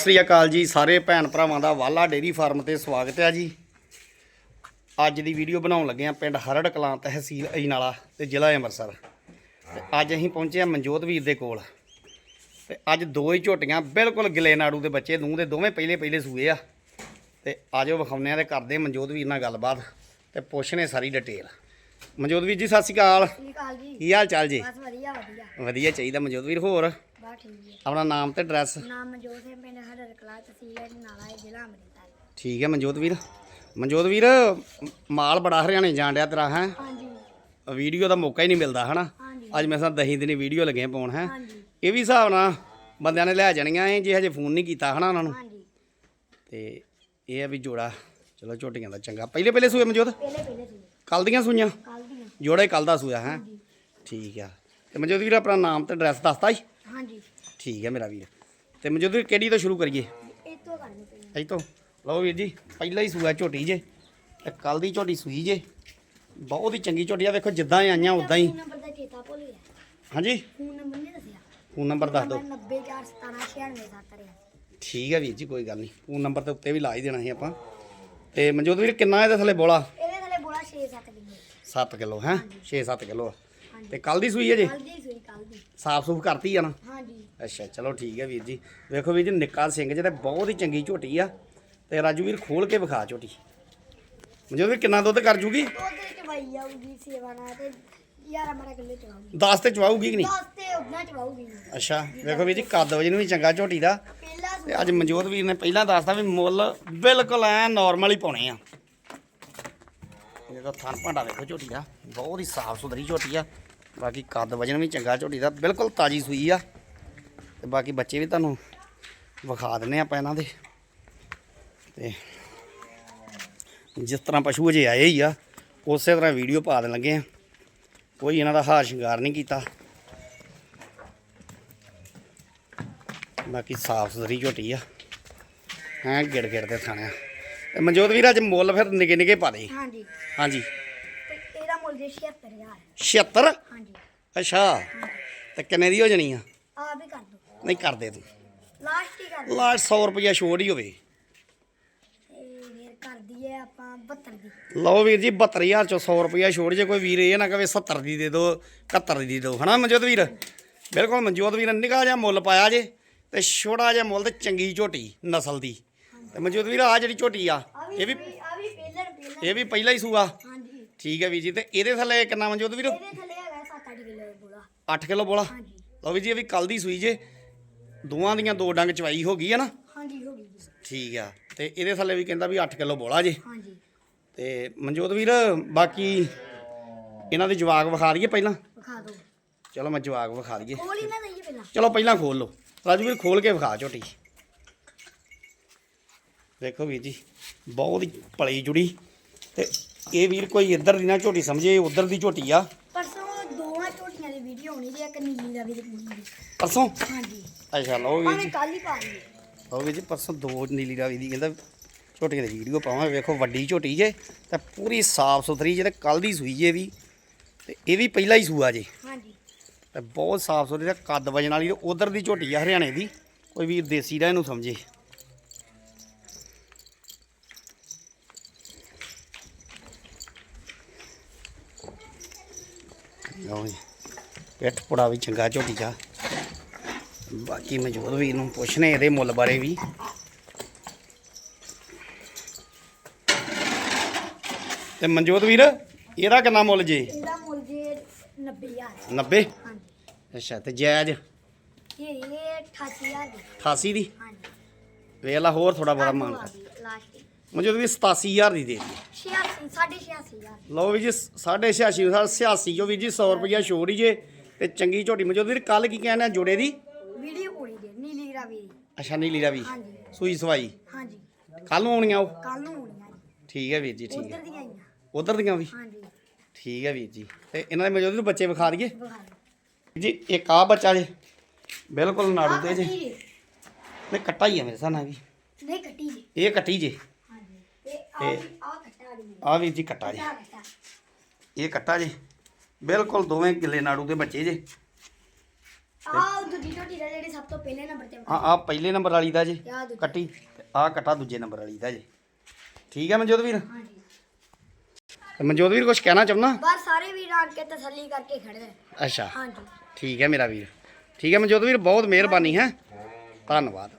ਸਤਿ ਸ੍ਰੀ ਅਕਾਲ ਜੀ ਸਾਰੇ ਭੈਣ ਭਰਾਵਾਂ ਦਾ ਵਾਲਾ ਡੇਰੀ ਫਾਰਮ ਤੇ ਸਵਾਗਤ ਹੈ ਜੀ। ਅੱਜ ਦੀ ਵੀਡੀਓ ਬਣਾਉਣ ਲੱਗੇ ਆ ਪਿੰਡ ਹਰੜ ਕਲਾਂ ਤਹਿਸੀਲ ਅਜਨਾਲਾ ਤੇ ਜ਼ਿਲ੍ਹਾ ਅੰਮ੍ਰਿਤਸਰ। ਤੇ ਅੱਜ ਅਸੀਂ ਪਹੁੰਚੇ ਆ ਮਨਜੋਤ ਵੀਰ ਦੇ ਕੋਲ। ਤੇ ਅੱਜ ਦੋ ਹੀ ਝੋਟੀਆਂ ਬਿਲਕੁਲ ਗਿਲੇ ਨਾੜੂ ਦੇ ਬੱਚੇ ਨੂੰ ਦੇ ਦੋਵੇਂ ਪਹਿਲੇ ਪਹਿਲੇ ਸੂਏ ਆ। ਤੇ ਆਜੋ ਵਿਖਾਉਂਦੇ ਆ ਤੇ ਕਰਦੇ ਮਨਜੋਤ ਵੀਰ ਨਾਲ ਗੱਲਬਾਤ ਤੇ ਪੁੱਛਣੇ ਸਾਰੀ ਡਿਟੇਲ। ਮਨਜੋਤ ਵੀਰ ਜੀ ਸਤਿ ਸ੍ਰੀ ਅਕਾਲ। ਸਤਿ ਸ਼੍ਰੀ ਅਕਾਲ ਜੀ। ਕੀ ਹਾਲ ਚਾਲ ਜੀ? ਬਸ ਵਧੀਆ ਵਧੀਆ। ਵਧੀਆ ਚਾਹੀਦਾ ਮਨਜੋਤ ਵੀਰ ਹੋਰ? ਠੀਕ ਹੈ। ਆਪਣਾ ਨਾਮ ਤੇ ਐਡਰੈਸ ਨਾਮ ਮਨਜੋਤ ਸਿੰਘ ਪਿੰਡ ਹਰਰ ਕਲਾ ਤਹਿਸੀਲ ਹੈ ਨਾਲਾ ਹੈ ਜ਼ਿਲ੍ਹਾ ਅੰਮ੍ਰਿਤਸਰ। ਠੀਕ ਹੈ ਮਨਜੋਤ ਵੀਰ। ਮਨਜੋਤ ਵੀਰ ਮਾਲ ਬੜਾ ਹਰਿਆਣੇ ਜਾਣ ਡਿਆ ਤੇਰਾ ਹੈ? ਹਾਂਜੀ। ਵੀਡੀਓ ਦਾ ਮੌਕਾ ਹੀ ਨਹੀਂ ਮਿਲਦਾ ਹਨਾ? ਹਾਂਜੀ। ਅੱਜ ਮੈਂ ਸਾਂ ਦਹੀਂ ਦਿਨੀ ਵੀਡੀਓ ਲੱਗੇ ਪਾਉਣ ਹੈ? ਹਾਂਜੀ। ਇਹ ਵੀ ਹਿਸਾਬ ਨਾਲ ਬੰਦਿਆਂ ਨੇ ਲੈ ਜਾਣੀਆਂ ਇਹ ਜੇ ਹਜੇ ਫੋਨ ਨਹੀਂ ਕੀਤਾ ਹਨਾ ਉਹਨਾਂ ਨੂੰ? ਹਾਂਜੀ। ਤੇ ਇਹ ਆ ਵੀ ਜੋੜਾ ਚਲੋ ਝੋਟੀਆਂ ਦਾ ਚੰਗਾ। ਪਹਿਲੇ ਪਹਿਲੇ ਸੂਏ ਮਨਜੋਤ? ਪਹਿਲੇ ਪਹਿਲੇ ਸੀ ਕੱਲ ਦੀਆਂ ਸੂਈਆਂ? ਕੱਲ ਦੀਆਂ। ਜੋੜਾ ਹੀ ਕੱਲ ਦਾ ਸੂਆ ਹੈ? ਠੀਕ ਆ। ਤੇ ਮਨਜੋਤ ਵੀਰ ਆਪਣਾ ਨਾਮ ਤੇ ਐਡਰੈਸ ਦੱਸਤਾ ਜੀ। ਹਾਂਜੀ। ਠੀਕ ਹੈ ਮੇਰਾ ਵੀਰ। ਤੇ ਮਨਜੋਤ ਵੀਰ ਕਿਹੜੀ ਤੋਂ ਸ਼ੁਰੂ ਕਰੀਏ? ਇਹ ਤੋਂ ਕਰਨੀ ਪਈ ਅਜ ਤੋਂ ਲਓ ਵੀਰ ਜੀ ਪਹਿਲਾ ਹੀ ਸੂਆ ਝੋਟੀ ਜੇ। ਤੇ ਕੱਲ ਦੀ ਝੋਟੀ ਸੂਈ ਜੇ। ਬਹੁਤ ਹੀ ਚੰਗੀ ਝੋਟੀ ਆ ਵੇਖੋ ਜਿੱਦਾਂ ਆਈਆਂ ਉਦਾਂ ਹੀ। ਫੋਨ ਨੰਬਰ ਦਾ ਚੇਤਾ ਭੁੱਲ ਗਿਆ। ਹਾਂਜੀ? ਫੋਨ ਨੰਬਰ ਨਹੀਂ ਦੱਸਿਆ। ਫੋਨ ਨੰਬਰ ਦੱਸ ਦਿਓ। 904179667 ਠੀਕ ਹੈ ਵੀਰ ਜੀ ਕੋਈ ਗੱਲ ਨਹੀਂ। ਫੋਨ ਨੰਬਰ ਤੇ ਉੱਤੇ ਵੀ ਲਾ ਹੀ ਦੇਣਾ ਸੀ ਆਪਾਂ। ਤੇ ਮਨਜੋਤ ਵੀਰ ਕਿੰਨਾ ਇਹਦੇ ਥੱਲੇ ਬੋਲਾ? ਇਹਦੇ ਥੱਲੇ ਬੋਲਾ 6-7 ਕਿਲੋ। 7 ਕਿਲੋ ਹੈ? 6-7 ਕਿਲੋ ਹਾਂਜੀ ਤੇ ਕੱਲ ਦੀ ਸੂਈ ਹੈ ਜੇ? ਕੱਲ ਦੀ ਸੂਈ ਕੱਲ ਦੀ। ਸਾਫ਼ ਸੂਫ ਕਰਤੀ ਆ ਨਾ? ਹਾਂਜੀ। ਅੱਛਾ ਚਲੋ ਠੀਕ ਹੈ ਵੀਰ ਜੀ। ਵੇਖੋ ਵੀਰ ਜੀ ਨਿੱਕਾ ਸਿੰਘ ਜੇ ਤੇ ਬਹੁਤ ਹੀ ਚੰਗੀ ਝੋਟੀ ਆ ਤੇ ਰਾਜੂ ਵੀਰ ਖੋਲ ਕੇ ਵਿਖਾ ਝੋਟੀ। ਮਨਜੋਤ ਵੀਰ ਕਿੰਨਾ ਦੁੱਧ ਕਰ ਜੂਗੀ? ਉਹਦੇ ਚ ਵਾਈ ਆਊਗੀ ਸੇਵਾ ਨਾਲ ਤੇ 11 12 ਕਿਲੋ ਚਵਾਉਗੀ 10 ਤੇ ਚਵਾਊਗੀ ਕਿ ਨਹੀਂ? 10 ਤੇ ਉਹਨਾਂ ਚਵਾਉਗੀ ਅੱਛਾ ਵੇਖੋ ਵੀਰ ਜੀ ਕੱਦ ਵਜਨ ਵੀ ਚੰਗਾ ਝੋਟੀ ਦਾ। ਪਹਿਲਾ ਤੇ ਅੱਜ ਮਨਜੋਤ ਵੀਰ ਨੇ ਪਹਿਲਾਂ ਦੱਸਤਾ ਵੀ ਮੁੱਲ ਬਿਲਕੁਲ ਐ ਨਾਰਮਲ ਹੀ ਪਾਉਣੇ ਆ। ਇਹਦਾ ਥਣ ਭਾਂਡਾ ਵੇਖੋ ਝੋਟੀ ਦਾ ਬਹੁਤ ਹੀ ਸਾਫ਼ ਸੁਥਰੀ ਝੋਟੀ ਆ। ਬਾਕੀ ਕੱਦ ਵਜਨ ਵੀ ਚੰਗਾ ਝੋਟੀ ਦਾ ਬਿਲਕੁਲ ਤਾਜੀ ਸੂਈ ਆ। ਤੇ ਬਾਕੀ ਬੱਚੇ ਵੀ ਤੁਹਾਨੂੰ ਵਿਖਾ ਦਿੰਨੇ ਆਪਾਂ ਇਹਨਾਂ ਦੇ। ਤੇ ਜਿਸ ਤਰ੍ਹਾਂ ਪਸ਼ੂ ਅਜੇ ਆਏ ਹੀ ਆ ਉਸੇ ਤਰ੍ਹਾਂ ਵੀਡੀਓ ਪਾ ਦੇਣ ਲੱਗੇ ਆ। ਕੋਈ ਇਹਨਾਂ ਦਾ ਹਾਰ ਸ਼ਿੰਗਾਰ ਨਹੀਂ ਕੀਤਾ। ਬਾਕੀ ਸਾਫ਼ ਸੁਥਰੀ ਝੋਟੀ ਆ। ਐ ਗਿੜ ਗਿੜ ਦੇ ਥਾਣਿਆ ਮਨਜੋਤ ਵੀਰ ਅੱਜ ਮੁੱਲ ਫਿਰ ਨਿੱਕੇ ਨਿੱਕੇ ਪਾ ਦੇ। ਹਾਂਜੀ। ਹਾਂਜੀ। ਜੇ 76000 76 ਹਾਂਜੀ। ਅੱਛਾ ਤੇ ਕਿੰਨੇ ਦੀ ਹੋ ਜਾਣੀ ਆ? ਆ ਵੀ ਕਰ ਦੋ। ਨਹੀਂ ਕਰਦੇ ਤੂੰ। ਲਾਸਟ ਹੀ ਕਰ ਦੋ। ਲਾਸਟ 100 ਰੁਪਇਆ ਛੋੜ ਹੀ ਹੋਵੇ। ਕਰ ਦਈਏ ਆਪਾਂ 72 ਦੀ। ਲਓ ਵੀਰ ਜੀ 72000 ਚੋਂ 100 ਰੁਪਇਆ ਛੋੜ ਜੇ ਕੋਈ ਵੀਰ ਇਹ ਨਾ ਕਵੇ 70 ਦੀ ਦੇ ਦਿਓ 71 ਦੀ ਦੇ ਦਿਓ ਹਨਾ ਮਨਜੋਤ ਵੀਰ? ਬਿਲਕੁਲ ਮਨਜੋਤ ਵੀਰ ਨੇ ਨਿਗਾਹ ਜਿਹਾ ਮੁੱਲ ਪਾਇਆ ਜੇ ਤੇ ਛੋਟਾ ਜਿਹਾ ਮੁੱਲ ਤੇ ਚੰਗੀ ਝੋਟੀ ਨਸਲ ਦੀ। ਤੇ ਮਨਜੋਤ ਵੀਰ ਆ ਜਿਹੜੀ ਝੋਟੀ ਆ ਇਹ ਵੀ ਇਹ ਵੀ ਪਹਿਲਾ ਹੀ ਸੂਆ। ਠੀਕ ਹੈ ਵੀਰ ਜੀ ਤੇ ਇਹਦੇ ਥੱਲੇ ਕਿੰਨਾ ਮਨਜੋਤ ਵੀਰ? ਇਹਦੇ ਥੱਲੇ ਹੈਗਾ 7-8 ਕਿਲੋ ਬੋਲਾ। 8 ਕਿਲੋ ਬੋਲਾ? ਹਾਂਜੀ। ਲਓ ਵੀਰ ਜੀ ਇਹ ਵੀ ਕੱਲ ਦੀ ਸੂਈ ਜੇ। ਦੋਵਾਂ ਦੀਆਂ ਦੋ ਡੰਗ ਚਵਾਈ ਹੋ ਗਈ ਹੈ ਨਾ? ਹਾਂਜੀ ਹੋ ਗਈ ਜੀ। ਠੀਕ ਆ ਤੇ ਇਹਦੇ ਥੱਲੇ ਵੀ ਕਹਿੰਦਾ ਵੀ 8 ਕਿਲੋ ਬੋਲਾ ਜੇ। ਹਾਂਜੀ। ਤੇ ਮਨਜੋਤ ਵੀਰ ਬਾਕੀ ਇਹਨਾਂ ਦੇ ਜਵਾਕ ਵਿਖਾ ਦਈਏ ਪਹਿਲਾਂ? ਵਿਖਾ ਦਿਓ। ਚਲੋ ਮੈਂ ਜਵਾਕ ਵਿਖਾ ਦਈਏ। ਕੋਲ ਹੀ ਨਾ ਦਈਏ ਪਹਿਲਾਂ। ਚਲੋ ਪਹਿਲਾਂ ਖੋਲ ਲਓ। ਰਾਜੂ ਵੀਰ ਖੋਲ ਕੇ ਵਿਖਾ ਝੋਟੀ ਦੇਖੋ ਵੀਰ ਜੀ ਬਹੁਤ ਹੀ ਪਲੀ ਜੁੜੀ। ਤੇ ਇਹ ਵੀਰ ਕੋਈ ਇੱਧਰ ਦੀ ਨਾ ਝੋਟੀ ਸਮਝੇ ਉਧਰ ਦੀ ਝੋਟੀ ਆ। ਪਰਸੋਂ ਦੋਵਾਂ ਝੋਟੀਆਂ ਦੀ ਵੀਡੀਓ ਹੋਣੀ ਜੇ ਇੱਕ ਨੀਲੀ ਦਾ ਵੀ ਪੀਲੀ ਦੀ। ਪਰਸੋਂ? ਹਾਂਜੀ। ਅੱਛਾ ਲਓ ਵੀਰ ਭਾਵੇਂ ਕੱਲ ਹੀ ਪਾ ਲਓ ਵੀਰ ਜੀ ਪਰਸੋਂ ਦੋ ਨੀਲੀ ਰਾਵੀ ਦੀ ਕਹਿੰਦਾ ਝੋਟੀਆਂ ਦੀ ਵੀਡੀਓ ਪਾਵਾਂਗੇ। ਵੇਖੋ ਵੱਡੀ ਝੋਟੀ ਜੇ ਤੇ ਪੂਰੀ ਸਾਫ਼ ਸੁਥਰੀ ਜੇ ਤੇ ਕੱਲ ਦੀ ਸੂਈ ਜੇ ਵੀ ਤੇ ਇਹ ਵੀ ਪਹਿਲਾ ਹੀ ਸੂਆ ਜੇ। ਹਾਂਜੀ। ਤੇ ਬਹੁਤ ਸਾਫ਼ ਸੁਥਰੀ ਤੇ ਕੱਦ ਵਜਣ ਵਾਲੀ ਉਧਰ ਦੀ ਝੋਟੀ ਆ ਹਰਿਆਣੇ ਦੀ। ਕੋਈ ਵੀਰ ਦੇਸੀ ਦਾ ਇਹਨੂੰ ਸਮਝੇ। ਲਓ ਜੀ ਪਿੱਠ ਪੁੜਾ ਵੀ ਚੰਗਾ ਝੋਟੀ ਦਾ ਬਾਕੀ ਮੌਜੂਦ ਵੀਰ ਨੂੰ ਪੁੱਛਨੇ ਇਹਦੇ ਮੁੱਲ ਬਾਰੇ ਵੀ। ਤੇ ਮਨਜੋਤ ਵੀਰ ਇਹਦਾ ਕਿੰਨਾ ਮੁੱਲ ਜੇ? ਇਹਦਾ ਮੁੱਲ ਜੇ 90000 90 ਹਾਂਜੀ। ਅੱਛਾ ਤੇ ਜਾਇਜ਼? ਇਹ ਇਹ 88000 ਦੀ। 88 ਦੀ? ਹਾਂਜੀ। ਵੇਖ ਲਾ ਹੋਰ ਥੋੜਾ ਬਹੁਤਾ ਮੰਨ ਲਾਸਟ ਮਨਜੋਤ ਵੀ 87000 ਦੀ ਦੇ ਦਿੱਤੀ। 86 86500 ਲਓ ਵੀ ਜੀ 885 ਨੂੰ 86 ਜੋ ਵੀ ਜੀ 100 ਰੁਪਇਆ ਛੋੜ ਹੀ ਜੇ ਤੇ ਚੰਗੀ ਝੋਟੀ ਮਨਜੋਤ ਵੀਰ ਕੱਲ ਕੀ ਕਹਿਣਾ ਜੋੜੇ ਦੀ? ਵੀਡੀਓ ਕੋਲੀ ਦੇ ਨੀਲੀ ਰਾਵੀ ਅੱਛਾ ਨੀਲੀ ਦਾ ਵੀ ਹਾਂਜੀ। ਸੂਈ ਸਵਾਈ। ਹਾਂਜੀ। ਕੱਲ ਨੂੰ ਆਉਣੀਆਂ ਉਹ? ਕੱਲ ਨੂੰ ਹੋਣੀਆਂ ਠੀਕ ਹੈ ਵੀਰ ਜੀ ਠੀਕ ਉਧਰ ਹੈ ਦੀਆਂ ਆਈਆਂ। ਉਧਰ ਦੀਆਂ ਵੀ? ਹਾਂਜੀ। ਠੀਕ ਹੈ ਵੀਰ ਜੀ ਤੇ ਇਹਨਾਂ ਦੇ ਮਨਜੋਤ ਨੂੰ ਬੱਚੇ ਵਿਖਾ ਦਈਏ? ਦਿਓ। ਜੀ ਇੱਕ ਆ ਬੱਚਾ ਜੇ ਬਿਲਕੁਲ ਨਾੜੂ ਆਹ ਤੇ ਜੇ। ਕੱਟੀ ਜੀ। ਨਹੀਂ ਕੱਟਾ ਹੀ ਹੈ ਮੇਰੇ ਹਿਸਾਬ ਨਾਲ ਵੀ। ਨਹੀਂ ਕੱਟੀ ਜੀ। ਇਹ ਕੱਟੀ ਜੇ। ਹਾਂਜੀ ਤੇ ਆ ਆ ਆ ਵੀਰ ਜੀ ਕੱਟਾ ਜੇ। ਇਹ ਕੱਟਾ ਜੇ। ਬਿਲਕੁਲ ਦੋਵੇਂ ਗਿੱਲੇ ਨਾੜੂ ਦੇ ਬੱਚੇ ਜੇ। ਆਹ ਦੂਜੀ ਝੋਟੀ ਦਾ ਜਿਹੜੀ ਸਭ ਤੋਂ ਪਹਿਲੇ ਨੰਬਰ ਤੇ ਹਾਂ ਆ ਪਹਿਲੇ ਨੰਬਰ ਵਾਲੀ ਦਾ ਜੀ। ਕੱਟੀ ਤੇ ਆ ਕੱਟਾ। ਦੂਜੇ ਨੰਬਰ ਵਾਲੀ ਦਾ ਜੀ। ਠੀਕ ਹੈ ਮਨਜੋਤ ਵੀਰ? ਹਾਂਜੀ ਮਨਜੋਤ ਵੀਰ ਕੁਝ ਕਹਿਣਾ ਚਾਹੁੰਦਾ? ਬਸ ਸਾਰੇ ਵੀਰ ਆਣ ਕੇ ਤਸੱਲੀ ਕਰਕੇ ਖੜੇ ਅੱਛਾ। ਹਾਂਜੀ ਠੀਕ ਹੈ ਮੇਰਾ ਵੀਰ। ਠੀਕ ਹੈ ਮਨਜੋਤ ਵੀਰ ਬਹੁਤ ਮਿਹਰਬਾਨੀ ਹੈ। ਧੰਨਵਾਦ।